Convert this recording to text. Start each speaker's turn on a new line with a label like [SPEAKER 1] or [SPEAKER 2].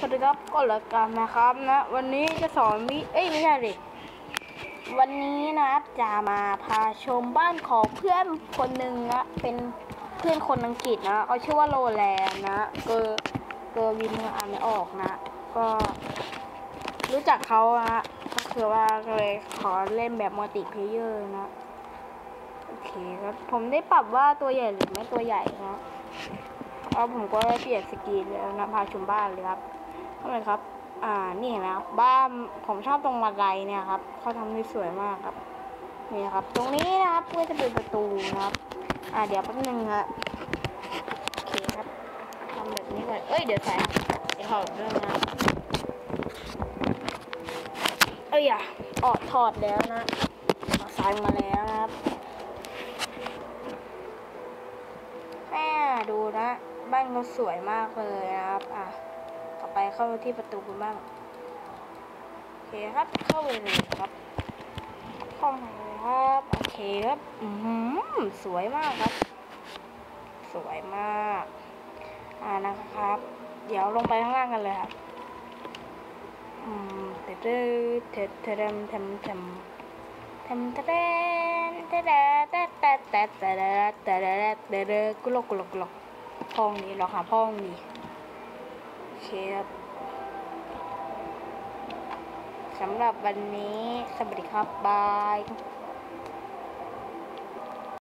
[SPEAKER 1] สวัสดีครับก็แล้วกันนะครับนะวันนี้จะสอนวิเอ้ยไม่ใช่ดิวันนี้นะครับจะมาพาชมบ้านของเพื่อนคนหนึ่งนะเป็นเพื่อนคนอังกฤษนะเขาชื่อว่าโรแลนนะเกอร์เกอร์วินอ่านไม่ออกนะ ก็ รู้จักเขานะก็คือว่าเลยขอเล่นแบบมัลติเพลเยอร์นะโอเคครับผมได้ปรับว่าตัวใหญ่หรือไม่ตัวใหญ่นะแล้วผมก็ได้เปลี่ยนสกรีนแล้วนะพาชมบ้านเลยครับ ทำไมครับ อ่า นี่เห็นไหมครับ บ้านผมชอบตรงบันไดเนี่ยครับ เขาทำได้สวยมากครับ นี่ครับ ตรงนี้นะครับเพื่อจะเป็นประตูนะครับ อ่า เดี๋ยวแป๊บนึงฮะโอเคครับทำแบบนี้ก่อนเอ้ย เดี๋ยวใส่เดี๋ยวถอดเรื่องนะเอ้ยอย่าออกถอดแล้วนะเอาใส่มาแล้วนะครับแม่ดูนะ บ้านเขาสวยมากเลยนะครับ อะต่อไปเข้าที่ประตูกันบ้างโอเคครับ เข้าไปเลยครับเข้ามาเลยครับโอเคครับอืมสวยมากครับ สวยมาก อ่านะครับ เดี๋ยวลงไปข้างล่างกันเลยครับอืมเตเตเตเตเตมเทมเทมเทมเตเตเตเตเตเตเตเตเตเตเตเตเตกุลกกุลกกุลกห้องนี้เราหาห้องนี้โอ เคครับสำหรับวันนี้ สวัสดีครับ บาย